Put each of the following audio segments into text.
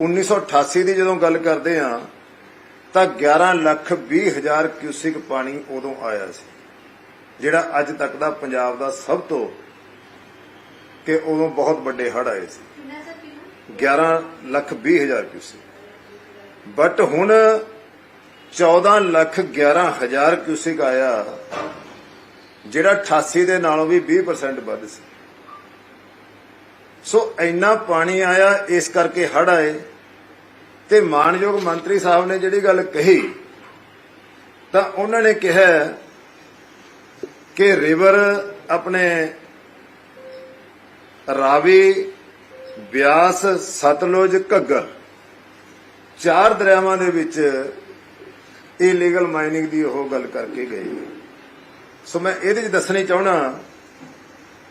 1988 ਦੀ ਜਦੋਂ ਗੱਲ ਕਰਦੇ ਆ ਤਾਂ 11 ਲੱਖ 20 ਹਜ਼ਾਰ ਕਿਊਸਿਕ ਪਾਣੀ ਉਦੋਂ ਆਇਆ ਸੀ ਜਿਹੜਾ ਅੱਜ ਤੱਕ ਦਾ ਪੰਜਾਬ ਦਾ ਸਭ ਤੋਂ ਕਿ ਉਦੋਂ ਬਹੁਤ ਵੱਡੇ ਹੜ੍ਹ ਆਏ ਸੀ। ਕਿੰਨਾ ਸਰ ਕਿਲੋ 11 ਲੱਖ 20 ਹਜ਼ਾਰ ਕਿਊਸਿਕ। ਬਟ ਹੁਣ 14 ਲੱਖ 11 ਹਜ਼ਾਰ ਕਿਊਸਿਕ ਆਇਆ ਜਿਹੜਾ 88 ਦੇ ਨਾਲੋਂ ਵੀ 20% ਵੱਧ ਸੀ। ਸੋ ਇੰਨਾ ਪਾਣੀ ਆਇਆ, ਇਸ ਕਰਕੇ ਹੜ ਆਏ। ਤੇ ਮਾਨਯੋਗ ਮੰਤਰੀ ਸਾਹਿਬ ਨੇ ਜਿਹੜੀ ਗੱਲ ਕਹੀ, ਤਾਂ ਉਹਨਾਂ ਨੇ ਕਿਹਾ ਕਿ ਰਿਵਰ ਆਪਣੇ ਰਾਵੀ, ਬਿਆਸ, ਸਤਲੁਜ, ਘੱਗਰ, ਚਾਰ ਦਰਿਆਵਾਂ ਦੇ ਵਿੱਚ ਇਲੀਗਲ ਮਾਈਨਿੰਗ ਦੀ ਉਹ ਗੱਲ ਕਰਕੇ ਗਈ ਸੋ ਮੈਂ ਇਹਦੇ ਵਿੱਚ ਦੱਸਣੀ ਚਾਹਣਾ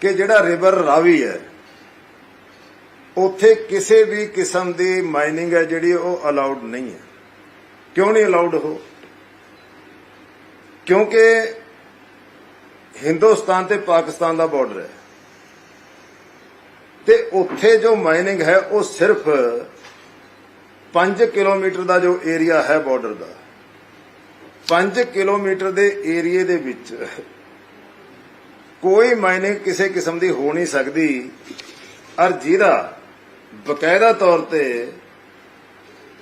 ਕਿ ਜਿਹੜਾ ਰਿਵਰ ਰਾਵੀ ਹੈ ਉੱਥੇ ਕਿਸੇ ਵੀ ਕਿਸਮ ਦੀ ਮਾਈਨਿੰਗ ਹੈ ਜਿਹੜੀ ਉਹ ਅਲਾਉਡ ਨਹੀਂ ਹੈ। ਕਿਉਂ ਨਹੀਂ ਅਲਾਉਡ ਹੋ ਕਿਉਂਕਿ ਹਿੰਦੁਸਤਾਨ ਤੇ ਪਾਕਿਸਤਾਨ ਦਾ ਬਾਰਡਰ ਹੈ। ਤੇ ਉੱਥੇ ਜੋ ਮਾਈਨਿੰਗ ਹੈ, ਉਹ ਸਿਰਫ 5 ਕਿਲੋਮੀਟਰ ਦਾ ਜੋ ਏਰੀਆ ਹੈ ਬਾਰਡਰ ਦਾ। 5 ਕਿਲੋਮੀਟਰ ਦੇ ਏਰੀਏ ਦੇ ਵਿੱਚ ਕੋਈ ਮਾਈਨਿੰਗ ਕਿਸੇ ਕਿਸਮ ਦੀ ਹੋ ਨਹੀਂ ਸਕਦੀ। ਔਰ ਜਿਹਦਾ ਬਕਾਇਦਾ ਤੌਰ ਤੇ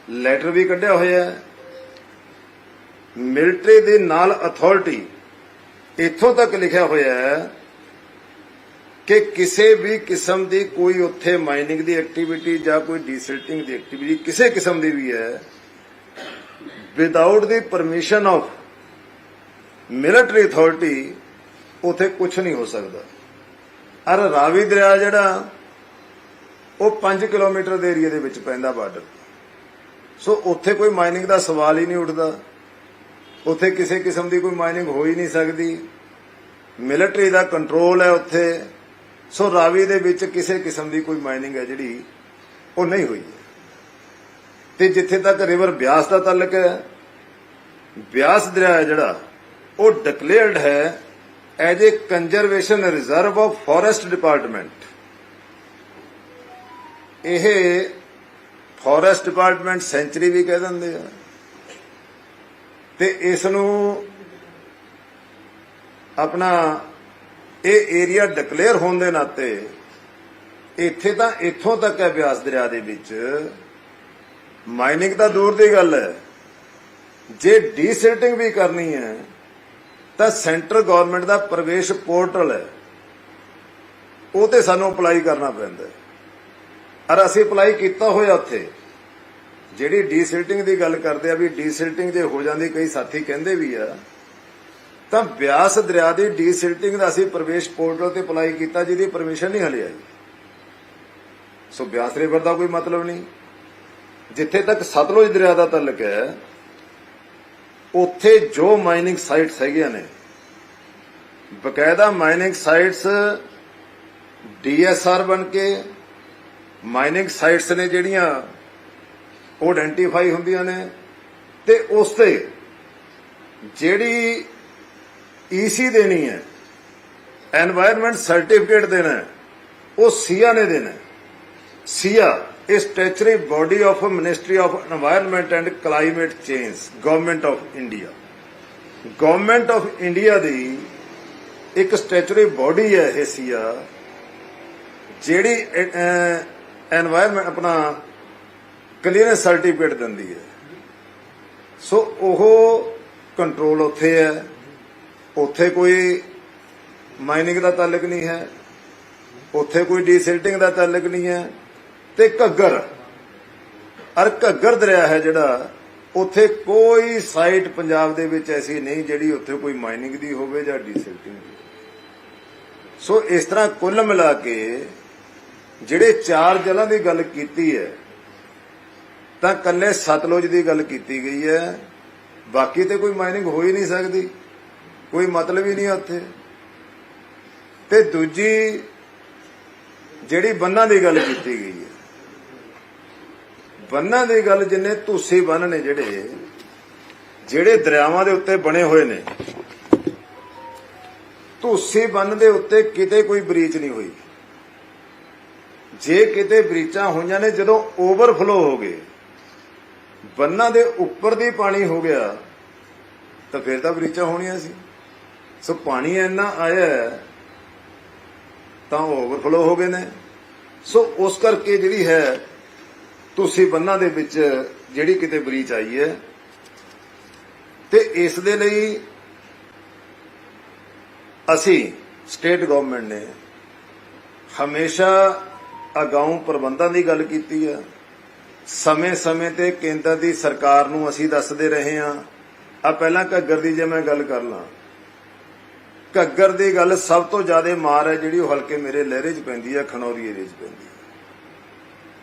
ਲੈਟਰ ਵੀ ਕੱਢਿਆ ਹੋਇਆ ਹੈ। ਮਿਲਟਰੀ ਦੇ ਨਾਲ ਅਥਾਰਟੀ ਇੱਥੋਂ ਤੱਕ ਲਿਖਿਆ ਹੋਇਆ ਹੈ ਕਿ ਕਿਸੇ ਵੀ ਕਿਸਮ ਦੀ ਕੋਈ ਉੱਥੇ ਮਾਈਨਿੰਗ ਦੀ ਐਕਟੀਵਿਟੀ ਜਾਂ ਕੋਈ ਡੀਸਿਲਟਿੰਗ ਦੀ ਐਕਟੀਵਿਟੀ ਕਿਸੇ ਕਿਸਮ ਦੀ ਵੀ ਹੈ without the permission of military authority ਉਥੇ ਕੁਝ ਨਹੀਂ ਹੋ ਸਕਦਾ। ਅਰ ਰਾਵੀ ਦਰਿਆ ਜਿਹੜਾ ਉਹ 5 ਕਿਲੋਮੀਟਰ ਦੇ ਏਰੀਆ ਦੇ ਵਿੱਚ ਪੈਂਦਾ ਬਾਰਡਰ। ਸੋ ਉੱਥੇ ਕੋਈ ਮਾਈਨਿੰਗ ਦਾ ਸਵਾਲ ਹੀ ਨਹੀਂ ਉੱਠਦਾ। ਉੱਥੇ ਕਿਸੇ ਕਿਸਮ ਦੀ ਕੋਈ ਮਾਈਨਿੰਗ ਹੋ ਹੀ ਨਹੀਂ ਸਕਦੀ। ਮਿਲਟਰੀ ਦਾ ਕੰਟਰੋਲ ਹੈ ਉੱਥੇ। ਸੋ ਰਾਵੀ ਦੇ ਵਿੱਚ ਕਿਸੇ ਕਿਸਮ ਦੀ ਕੋਈ ਮਾਈਨਿੰਗ ਹੈ ਜਿਹੜੀ ਉਹ ਨਹੀਂ ਹੋਈ ਹੈ। ਤੇ ਜਿੱਥੇ ਤੱਕ ਰਿਵਰ ਬਿਆਸ ਦਾ ਤਾਲੁਕ ਹੈ, ਬਿਆਸ ਦਰਿਆ ਜਿਹੜਾ, ਉਹ ਡਿਕਲੇਅਰਡ ਹੈ as a conservation reserve of forest department. ਇਹ ਫੋਰੈਸਟ ਡਿਪਾਰਟਮੈਂਟ ਸੈਂਚਰੀ ਵੀ ਕਹਿ ਦਿੰਦੇ ਆ। ਤੇ ਇਸ ਨੂੰ ਆਪਣਾ ਇਹ ਏਰੀਆ ਡਿਕਲੇਅਰ ਹੋਣ ਦੇ ਨਾਤੇ ਇੱਥੇ ਤਾਂ ਇੱਥੋਂ ਤੱਕ ਹੈ ਬਿਆਸ ਦਰਿਆ ਦੇ ਵਿੱਚ। ਮਾਈਨਿੰਗ ਤਾਂ ਦੂਰ ਦੀ ਗੱਲ ਹੈ। ਜੇ ਡੀਸਿਲਟਿੰਗ ਵੀ ਕਰਨੀ ਹੈ, ਤਾਂ ਸੈਂਟਰ ਗਵਰਨਮੈਂਟ ਦਾ ਪ੍ਰਵੇਸ਼ ਪੋਰਟਲ ਹੈ। ਉਹ ਤੇ ਸਾਨੂੰ ਅਪਲਾਈ ਕਰਨਾ ਪੈਂਦਾ ਹੈ। ਅਰ ਅਸੀਂ ਅਪਲਾਈ ਕੀਤਾ ਹੋਇਆ ਉੱਥੇ। ਜਿਹੜੀ ਡੀਸਿਲਟਿੰਗ ਦੀ ਗੱਲ ਕਰਦੇ ਆ ਵੀ ਡੀਸਿਲਟਿੰਗ ਜੇ ਹੋ ਜਾਂਦੀ, ਕਈ ਸਾਥੀ ਕਹਿੰਦੇ ਵੀ ਆ। ਤਾਂ ਬਿਆਸ ਦਰਿਆ ਦੀ ਡੀਸਿਲਟਿੰਗ ਦਾ ਅਸੀਂ ਪ੍ਰਵੇਸ਼ ਪੋਰਟਲ ਤੇ ਅਪਲਾਈ ਕੀਤਾ, ਜਿਹਦੀ ਪਰਮਿਸ਼ਨ ਨਹੀਂ ਹਲੇ ਆਈ। ਸੋ ਬਿਆਸ ਰਿਵਰ ਦਾ ਕੋਈ ਮਤਲਬ ਨਹੀਂ। ਜਿੱਥੇ ਤੱਕ ਸਤਲੁਜ ਦਰਿਆ ਦਾ ਤਲਕ ਹੈ, ਉੱਥੇ ਜੋ ਮਾਈਨਿੰਗ ਸਾਈਟਸ ਹੈਗੀਆਂ ਨੇ, ਬਕਾਇਦਾ ਮਾਈਨਿੰਗ ਸਾਈਟਸ ਡੀਐਸਆਰ ਬਣ ਕੇ ਮਾਈਨਿੰਗ ਸਾਈਟਸ ਨੇ ਜਿਹੜੀਆਂ ਉਹ ਆਇਡੈਂਟੀਫਾਈ ਹੁੰਦੀਆਂ ਨੇ ਤੇ ਉਸ ਤੇ ਜਿਹੜੀ ਈਸੀ ਦੇਣੀ ਹੈ এনवायरमेंट ਸਰਟੀਫਿਕੇਟ ਦੇਣਾ ਉਹ ਸੀਆ ਨੇ ਦੇਣਾ ਸੀਆ ਇਸ statutory body of ministry of environment and climate change government of India government of India ਦੀ ਇੱਕ ਸਟੈਚਰੀ ਬਾਡੀ ਹੈ ਇਹ ਸੀਆ, ਜਿਹੜੀ এনवायरमेंट ਆਪਣਾ ਕਲੀਅਰੈਂਸ ਸਰਟੀਫਿਕੇਟ ਦਿੰਦੀ ਹੈ। ਸੋ ਉਹ ਕੰਟਰੋਲ ਉੱਥੇ ਹੈ। ਉੱਥੇ ਕੋਈ ਮਾਈਨਿੰਗ ਦਾ ਤਾਲਕ ਨਹੀਂ ਹੈ। ਉੱਥੇ ਕੋਈ ਡੀਸਿਲਟਿੰਗ ਦਾ ਤਾਲਕ ਨਹੀਂ ਹੈ। ਤੇ ਘੱਗਰ ਅਰ ਘੱਗਰ ਦਰਿਆ ਹੈ ਜਿਹੜਾ, ਉੱਥੇ ਕੋਈ ਸਾਈਟ ਪੰਜਾਬ ਦੇ ਵਿੱਚ ਐਸੀ ਨਹੀਂ ਜਿਹੜੀ ਉੱਥੇ ਕੋਈ ਮਾਈਨਿੰਗ ਦੀ ਹੋਵੇ ਜਾਂ ਡੀਸਿਲਟਿੰਗ ਦੀ ਸੋ ਇਸ ਤਰ੍ਹਾਂ ਕੁੱਲ ਮਿਲਾ ਕੇ ਜਿਹੜੇ ਚਾਰ ਜਲਾਂ ਦੀ ਗੱਲ ਕੀਤੀ ਹੈ, ਤਾਂ ਕੱਲੇ ਸਤਲੁਜ ਦੀ ਗੱਲ ਕੀਤੀ ਗਈ ਹੈ। ਬਾਕੀ ਤੇ ਕੋਈ ਮਾਈਨਿੰਗ ਹੋ ਹੀ ਨਹੀਂ ਸਕਦੀ, ਕੋਈ ਮਤਲਬ ਹੀ ਨਹੀਂ ਉੱਥੇ। ਤੇ ਦੂਜੀ ਜਿਹੜੀ ਬੰਨਾਂ ਦੀ ਗੱਲ ਕੀਤੀ ਗਈ ਹੈ, ਬੰਨਾਂ ਦੀ ਗੱਲ ਜਿੰਨੇ ਧੂਸੀ ਬੰਨ ਨੇ ਜਿਹੜੇ ਜਿਹੜੇ ਦਰਿਆਵਾਂ ਦੇ ਉੱਤੇ ਬਣੇ ਹੋਏ ਨੇ, ਧੂਸੀ ਬੰਨ ਦੇ ਉੱਤੇ ਕਿਤੇ ਕੋਈ ਬਰੀਚ ਨਹੀਂ ਹੋਈ। ਜੇ ਕਿਤੇ ਬਰੀਚਾਂ ਹੋਈਆਂ ਨੇ ਜਦੋਂ ਓਵਰਫਲੋ ਹੋ ਗਏ ਬੰਨਾਂ ਦੇ ਉੱਪਰ ਦੀ ਪਾਣੀ ਹੋ ਗਿਆ ਤਾਂ ਫਿਰ ਤਾਂ ਬਰੀਚਾਂ ਹੋਣੀਆਂ ਸੀ। ਸੋ ਪਾਣੀ ਇੰਨਾ ਆਇਆ ਹੈ, ਤਾਂ ਓਵਰਫਲੋ ਹੋ ਗਏ ਨੇ। ਸੋ ਉਸ ਕਰਕੇ ਜਿਹੜੀ ਹੈ ਤੁਸੀਂ ਬੰਨਾਂ ਦੇ ਵਿੱਚ ਜਿਹੜੀ ਕਿਤੇ ਬਰੀਚ ਆਈ ਹੈ ਤੇ ਇਸ ਦੇ ਲਈ ਅਸੀਂ ਸਟੇਟ ਗਵਰਨਮੈਂਟ ਨੇ ਹਮੇਸ਼ਾ ਅਗਾਊਂ ਪ੍ਰਬੰਧਾਂ ਦੀ ਗੱਲ ਕੀਤੀ ਆ। ਸਮੇਂ-ਸਮੇਂ ਤੇ ਕੇਂਦਰ ਦੀ ਸਰਕਾਰ ਨੂੰ ਅਸੀਂ ਦੱਸਦੇ ਰਹੇ ਹਾਂ। ਆ ਪਹਿਲਾਂ ਘੱਗਰ ਦੀ ਜੇ ਮੈਂ ਗੱਲ ਕਰ ਲਾਂ। ਘੱਗਰ ਦੀ ਗੱਲ ਸਭ ਤੋਂ ਜ਼ਿਆਦਾ ਮਾਰ ਹੈ ਜਿਹੜੀ ਉਹ ਹਲਕੇ ਮੇਰੇ ਲਹਿਰੇ 'ਚ ਪੈਂਦੀ ਹੈ ਖਨੌਰੀ ਏਰੀਏ 'ਚ ਪੈਂਦੀ ਹੈ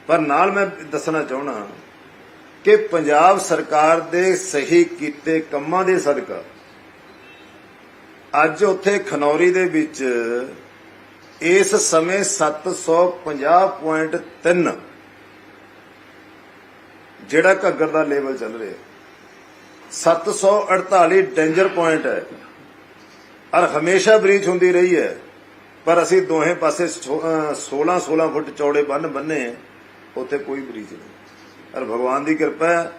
ਪਰ ਨਾਲ ਮੈਂ ਦੱਸਣਾ ਚਾਹਣਾ ਕਿ ਪੰਜਾਬ ਸਰਕਾਰ ਦੇ ਸਹੀ ਕੀਤੇ ਕੰਮਾਂ ਦੇ ਸਦਕਾ ਅੱਜ ਉੱਥੇ ਖਨੌਰੀ ਦੇ ਵਿੱਚ ਇਸ ਸਮੇਂ 750.3 ਜਿਹੜਾ ਘੱਗਰ ਦਾ ਲੈਵਲ ਚੱਲ ਰਿਹਾ। 748 ਡੇਂਜਰ ਪੁਆਇੰਟ ਹੈ। ਔਰ ਹਮੇਸ਼ਾ ਬ੍ਰੀਚ ਹੁੰਦੀ ਰਹੀ ਹੈ। ਪਰ ਅਸੀਂ ਦੋਹੇ ਪਾਸੇ 16 16 ਫੁੱਟ ਚੌੜੇ ਬੰਨ ਬੰਨੇ ਉੱਥੇ ਕੋਈ ਬ੍ਰੀਚ ਨਹੀਂ। ਔਰ ਭਗਵਾਨ ਦੀ ਕਿਰਪਾ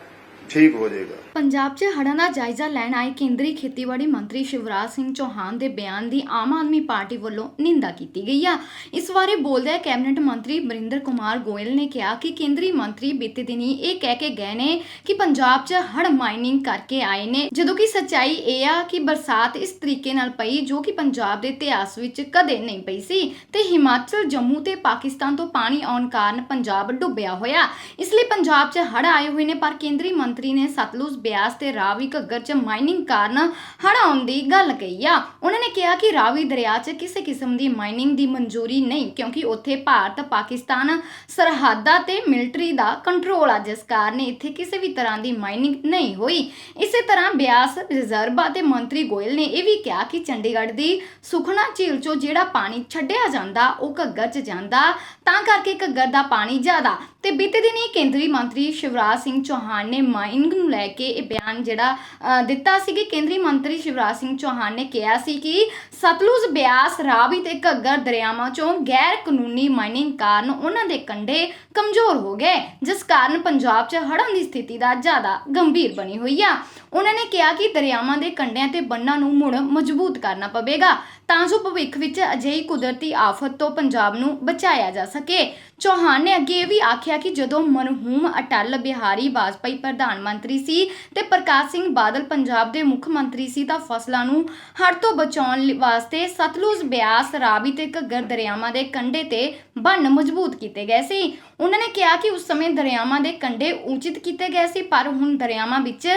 ਠੀਕ ਹੋ ਜਾਏਗਾ। ਪੰਜਾਬ 'ਚ ਹੜ੍ਹਾਂ ਦਾ ਜਾਇਜ਼ਾ ਲੈਣ ਆਏ ਕੇਂਦਰੀ ਖੇਤੀਬਾੜੀ ਮੰਤਰੀ ਸ਼ਿਵਰਾਜ ਸਿੰਘ ਚੌਹਾਨ ਦੇ ਬਿਆਨ ਦੀ ਆਮ ਆਦਮੀ ਪਾਰਟੀ ਵੱਲੋਂ ਨਿੰਦਾ ਕੀਤੀ ਗਈ ਆ। ਇਸ ਬਾਰੇ ਬੋਲਦਿਆਂ ਕੈਬਨਿਟ ਮੰਤਰੀ ਬਰਿੰਦਰ ਕੁਮਾਰ ਗੋਇਲ ਨੇ ਕਿਹਾ ਕਿ ਕੇਂਦਰੀ ਮੰਤਰੀ ਬੀਤੇ ਦਿਨੀ ਇਹ ਕਹਿ ਕੇ ਗਏ ਨੇ ਕਿ ਪੰਜਾਬ 'ਚ ਹੜ੍ਹ ਮਾਈਨਿੰਗ ਕਰਕੇ ਆਏ ਨੇ। ਜਦੋਂ ਕਿ ਸੱਚਾਈ ਇਹ ਆ ਕਿ ਬਰਸਾਤ ਇਸ ਤਰੀਕੇ ਨਾਲ ਪਈ ਜੋ ਕਿ ਪੰਜਾਬ ਦੇ ਇਤਿਹਾਸ ਵਿੱਚ ਕਦੇ ਨਹੀਂ ਪਈ ਸੀ ਤੇ ਹਿਮਾਚਲ, ਜੰਮੂ ਤੇ ਪਾਕਿਸਤਾਨ ਤੋਂ ਪਾਣੀ ਆਉਣ ਕਾਰਨ ਪੰਜਾਬ ਡੁੱਬਿਆ ਹੋਇਆ। ਇਸ ਲਈ ਪੰਜਾਬ 'ਚ ਹੜ੍ਹ ਆਏ ਹੋਏ ਨੇ ਪਰ ਕੇਂਦਰੀ ਮੰਤਰੀ ਨੇ ਸਤਲੁਜ ਬਿਆਸ ਤੇ ਰਾਵੀ ਘੱਗਰ 'ਚ ਮਾਈਨਿੰਗ ਕਾਰਨ ਹੜ੍ਹ ਆਉਣ ਦੀ ਗੱਲ ਕਹੀ ਆ। ਉਹਨਾਂ ਨੇ ਕਿਹਾ ਕਿ ਰਾਵੀ ਦਰਿਆ 'ਚ ਕਿਸੇ ਕਿਸਮ ਦੀ ਮਾਈਨਿੰਗ ਦੀ ਮਨਜ਼ੂਰੀ ਨਹੀਂ, ਕਿਉਂਕਿ ਉੱਥੇ ਭਾਰਤ, ਪਾਕਿਸਤਾਨ ਸਰਹੱਦਾਂ ਤੇ ਮਿਲਟਰੀ ਦਾ ਕੰਟਰੋਲ ਆ, ਜਿਸ ਕਾਰਨ ਇੱਥੇ ਕਿਸੇ ਵੀ ਤਰ੍ਹਾਂ ਦੀ ਮਾਈਨਿੰਗ ਨਹੀਂ ਹੋਈ। ਇਸੇ ਤਰ੍ਹਾਂ ਬਿਆਸ ਰਿਜ਼ਰਵ ਅਤੇ ਮੰਤਰੀ ਗੋਇਲ ਨੇ ਇਹ ਵੀ ਕਿਹਾ ਕਿ ਚੰਡੀਗੜ੍ਹ ਦੀ ਸੁਖਨਾ ਝੀਲ 'ਚੋਂ ਜਿਹੜਾ ਪਾਣੀ ਛੱਡਿਆ ਜਾਂਦਾ, ਉਹ ਘੱਗਰ 'ਚ ਜਾਂਦਾ। ਤਾਂ ਕਰਕੇ ਘੱਗਰ ਦਾ ਪਾਣੀ ਜ਼ਿਆਦਾ। ਤੇ ਬੀਤੇ ਦਿਨੀ ਕੇਂਦਰੀ ਮੰਤਰੀ ਸ਼ਿਵਰਾਜ ਸਿੰਘ ਚੌਹਾਨ ਨੇ ਮਾਈਨਿੰਗ ਨੂੰ ਲੈ ਕੇ ਇਹ ਬਿਆਨ ਜਿਹੜਾ ਦਿੱਤਾ ਸੀ ਕਿ ਕੇਂਦਰੀ ਮੰਤਰੀ ਸ਼ਿਵਰਾਜ ਸਿੰਘ ਚੌਹਾਨ ਨੇ ਕਿਹਾ ਸੀ ਕਿ ਸਤਲੁਜ ਬਿਆਸ, ਰਾਵੀ ਤੇ ਘੱਗਰ ਦਰਿਆਵਾਂ 'ਚੋਂ ਗੈਰ ਕਾਨੂੰਨੀ ਮਾਈਨਿੰਗ ਕਾਰਨ ਉਹਨਾਂ ਦੇ ਕੰਢੇ ਕਮਜ਼ੋਰ ਹੋ ਗਏ, ਜਿਸ ਕਾਰਨ ਪੰਜਾਬ 'ਚ ਹੜ੍ਹਾਂ ਦੀ ਸਥਿਤੀ ਦਾ ਜ਼ਿਆਦਾ ਗੰਭੀਰ ਬਣੀ ਹੋਈ ਆ। ਉਹਨਾਂ ਨੇ ਕਿਹਾ ਕਿ ਦਰਿਆਵਾਂ ਦੇ ਕੰਢਿਆਂ ਤੇ ਬੰਨਾਂ ਨੂੰ ਮੁੜ ਮਜ਼ਬੂਤ ਕਰਨਾ ਪਵੇਗਾ, ਤਾਂ ਜੋ ਭਵਿੱਖ ਵਿੱਚ ਅਜਿਹੀ ਕੁਦਰਤੀ ਆਫਤ ਤੋਂ ਪੰਜਾਬ ਨੂੰ ਬਚਾਇਆ ਜਾ ਸਕੇ। ਚੌਹਾਨ ਨੇ ਅੱਗੇ ਇਹ ਵੀ ਆਖਿਆ ਕਿ ਜਦੋਂ ਮਰਹੂਮ ਅਟਲ ਬਿਹਾਰੀ ਵਾਜਪਾਈ ਪ੍ਰਧਾਨ ਮੰਤਰੀ ਸੀ ਤੇ ਪ੍ਰਕਾਸ਼ ਸਿੰਘ ਬਾਦਲ ਪੰਜਾਬ ਦੇ ਮੁੱਖ ਮੰਤਰੀ ਸੀ, ਤਾਂ ਫਸਲਾਂ ਨੂੰ ਹੜ੍ਹ ਤੋਂ ਬਚਾਉਣ ਵਾਸਤੇ ਸਤਲੁਜ, ਬਿਆਸ, ਰਾਵੀ ਤੇ ਘੱਗਰ ਦਰਿਆਵਾਂ ਦੇ ਕੰਢੇ ਤੇ ਬੰਨ ਮਜ਼ਬੂਤ ਕੀਤੇ ਗਏ ਸੀ। ਉਹਨਾਂ ਨੇ ਕਿਹਾ ਕਿ ਉਸ ਸਮੇਂ ਦਰਿਆਵਾਂ ਦੇ ਕੰਢੇ ਉਚਿਤ ਕੀਤੇ ਗਏ ਸੀ, ਪਰ ਹੁਣ ਦਰਿਆਵਾਂ ਵਿੱਚ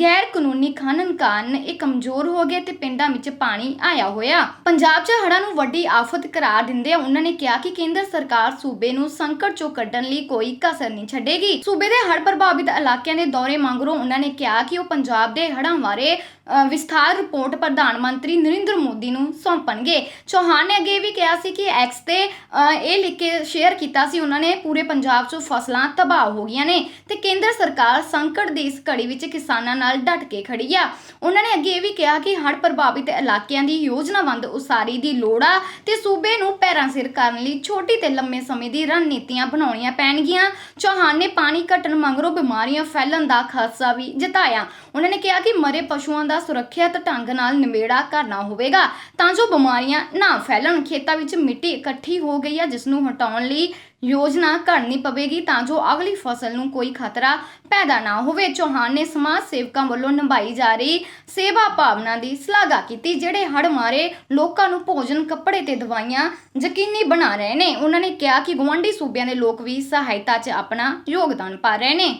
ਗੈਰ ਕਾਨੂੰਨੀ ਖਨਨ ਕਾਰਨ ਇਹ ਕਮਜ਼ੋਰ ਹੋ ਗਏ ਤੇ ਪਿੰਡਾਂ ਵਿੱਚ ਪਾਣੀ ਆਇਆ ਹੋਇਆ। ਪੰਜਾਬ 'ਚ ਹੜ੍ਹਾਂ ਨੂੰ ਵੱਡੀ ਆਫਤ ਕਰਾਰ ਦਿੰਦੇ ਉਹਨਾਂ ਨੇ ਕਿਹਾ ਕਿ ਕੇਂਦਰ ਸਰਕਾਰ ਸੂਬੇ ਨੂੰ ਸੰਕਟ 'ਚੋਂ ਕੱਢਣ ਲਈ ਕੋਈ ਕਸਰ ਨਹੀਂ ਛੱਡੇਗੀ। ਸੂਬੇ ਦੇ ਹੜ੍ਹ ਪ੍ਰਭਾਵਿਤ ਇਲਾਕਿਆਂ ਦੇ ਦੌਰੇ ਮੰਗਰੋਂ ਉਹਨਾਂ ਨੇ ਕਿਹਾ ਕਿ ਉਹ ਪੰਜਾਬ ਦੇ ਹੜ੍ਹਾਂ ਬਾਰੇ ਵਿਸਥਾਰ ਰਿਪੋਰਟ ਪ੍ਰਧਾਨ ਮੰਤਰੀ ਨਰਿੰਦਰ ਮੋਦੀ ਨੂੰ ਸੌਂਪਣਗੇ। ਚੌਹਾਨ ਨੇ ਅੱਗੇ ਵੀ ਕਿਹਾ ਸੀ ਕਿ ਐਕਸ ਤੇ ਇਹ ਲਿਖ ਕੇ ਸ਼ੇਅਰ ਕੀਤਾ ਸੀ, ਉਹਨਾਂ ਨੇ ਪੂਰੇ ਪੰਜਾਬ 'ਚ ਫਸਲਾਂ ਤਬਾਹ ਹੋ ਗਈਆਂ ਨੇ ਤੇ ਕੇਂਦਰ ਸਰਕਾਰ ਸੰਕਟ ਦੀ ਇਸ ਘੜੀ ਵਿੱਚ ਕਿਸਾਨਾਂ ਨਾਲ ਡਟ ਕੇ ਖੜੀ ਆ। ਉਹਨਾਂ ਨੇ ਅੱਗੇ ਇਹ ਵੀ ਕਿਹਾ ਕਿ ਹੜ੍ਹ ਪ੍ਰਭਾਵਿਤ ਇਲਾਕਿਆਂ ਦੀ ਯੋਜਨਾਬੰਦ ਉਸਾਰੀ ਦੀ ਲੋੜ ਆ ਤੇ ਸੂਬੇ ਨੂੰ ਪੈਰਾਂ ਸਿਰ ਕਰਨ ਲਈ ਛੋਟੀ ਤੇ ਲੰਮੇ ਸਮੇਂ ਦੀ ਰਣਨੀਤੀਆਂ ਬਣਾਉਣੀਆਂ ਪੈਣਗੀਆਂ। ਚੌਹਾਨ ਨੇ ਪਾਣੀ ਘਟਣ ਮੰਗਰੋਂ ਬਿਮਾਰੀਆਂ ਫੈਲਣ ਦਾ ਖਦਸ਼ਾ ਵੀ ਜਤਾਇਆ। ਉਹਨਾਂ ਨੇ ਕਿਹਾ ਕਿ ਮਰੇ ਪਸ਼ੂਆਂ ਦਾ ਸੁਰੱਖਿਅਤ ਢੰਗ ਨਾਲ ਨਿਬੇੜਾ ਕਰਨਾ ਹੋਵੇਗਾ, ਤਾਂ ਜੋ ਬਿਮਾਰੀਆਂ ਨਾ ਫੈਲਣ। ਖੇਤਾਂ ਵਿੱਚ ਮਿੱਟੀ ਇਕੱਠੀ ਹੋ ਗਈ ਹੈ ਜਿਸ ਨੂੰ ਹਟਾਉਣ ਲਈ ਯੋਜਨਾ ਘੜਨੀ ਪਵੇਗੀ ਤਾਂ ਜੋ ਅਗਲੀ ਫਸਲ ਨੂੰ ਕੋਈ ਖਤਰਾ ਪੈਦਾ ਨਾ ਹੋਵੇ। ਚੌਹਾਨ ਨੇ ਸਮਾਜ ਸੇਵਕਾਂ ਵੱਲੋਂ ਨਿਭਾਈ ਜਾ ਰਹੀ ਸੇਵਾ ਭਾਵਨਾ ਦੀ ਸ਼ਲਾਘਾ ਕੀਤੀ, ਜਿਹੜੇ ਹੜ ਮਾਰੇ ਲੋਕਾਂ ਨੂੰ ਭੋਜਨ, ਕੱਪੜੇ ਤੇ ਦਵਾਈਆਂ ਯਕੀਨੀ ਬਣਾ ਰਹੇ ਨੇ। ਉਹਨਾਂ ਨੇ ਕਿਹਾ ਕਿ ਗੁਆਂਢੀ ਸੂਬਿਆਂ ਦੇ ਲੋਕ ਵੀ ਸਹਾਇਤਾ 'ਚ ਆਪਣਾ ਯੋਗਦਾਨ ਪਾ ਰਹੇ ਨੇ।